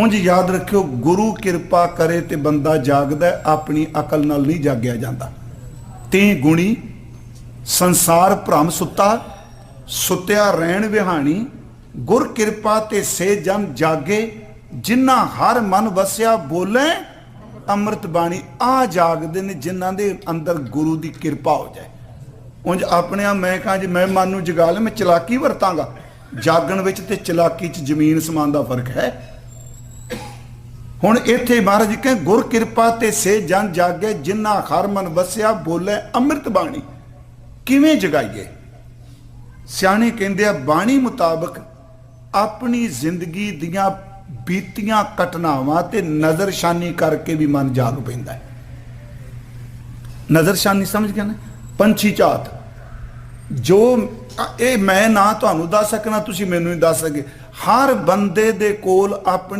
ਉਂਝ ਯਾਦ ਰੱਖਿਓ, ਗੁਰੂ ਕਿਰਪਾ ਕਰੇ ਤੇ ਬੰਦਾ ਜਾਗਦਾ ਆਪਣੀ ਅਕਲ ਨਾਲ ਨਹੀਂ ਜਾਗਿਆ ਜਾਂਦਾ। ਤੇ ਗੁਣੀ, ਸੰਸਾਰ ਭ੍ਰਮ ਸੁੱਤਾ, ਸੁੱਤਿਆ ਰਹਿਣ ਵਿਹਾਣੀ, ਗੁਰ ਕਿਰਪਾ ਤੇ ਸੇ ਜਨ ਜਾਗੇ, ਜਿਨ੍ਹਾਂ ਹਰ ਮਨ ਵਸਿਆ ਬੋਲੇ, ਅੰਮ੍ਰਿਤ ਬਾਣੀ ਆ ਜਾਗਦੇ ਨੇ, ਜਿਨ੍ਹਾਂ ਦੇ ਅੰਦਰ ਗੁਰੂ ਦੀ ਕਿਰਪਾ ਹੋ ਜਾਏ। ਉਂਝ ਆਪਣੇ ਆ ਮੈਂ ਕਹਾਂ, ਜੇ ਮੈਂ ਮਨ ਨੂੰ ਜਗਾ ਲਾਂ, ਮੈਂ ਚਲਾਕੀ ਵਰਤਾਂਗਾ। ਜਾਗਣ ਵਿੱਚ ਤੇ ਚਲਾਕੀ 'ਚ ਜ਼ਮੀਨ ਸਮਾਨ ਦਾ ਫ਼ਰਕ ਹੈ। ਹੁਣ ਇੱਥੇ ਮਹਾਰਾਜ ਜੀ ਕਹਿੰਦੇ, ਗੁਰ ਕਿਰਪਾ ਤੇ ਸੇ ਜਨ ਜਾਗੇ, ਜਿਨ੍ਹਾਂ ਹਰ ਮਨ ਵਸਿਆ, ਬੋਲੇ ਅੰਮ੍ਰਿਤ ਬਾਣੀ। ਕਿਵੇਂ ਜਗਾਈਏ? ਸਿਆਣੇ ਕਹਿੰਦੇ ਆ, ਬਾਣੀ ਮੁਤਾਬਕ ਆਪਣੀ ਜ਼ਿੰਦਗੀ ਦੀਆਂ ਬੀਤੀਆਂ ਘਟਨਾਵਾਂ ਤੇ ਨਜ਼ਰਸ਼ਾਨੀ ਕਰਕੇ ਵੀ ਮਨ ਜਾਗ ਪੈਂਦਾ ਹੈ। ਨਜ਼ਰਸ਼ਾਨੀ ਸਮਝ ਗਏ ਨਾ? ਪੰਛੀ ਝਾਤ ਜੋ ਇਹ ਮੈਂ ਨਾ ਤੁਹਾਨੂੰ ਦੱਸ ਸਕਣਾ ਤੁਸੀਂ ਮੈਨੂੰ ਨਹੀਂ ਦੱਸ ਸਕੇ। ਹਰ ਬੰਦੇ ਦੇ ਕੋਲ ਆਪਣੀ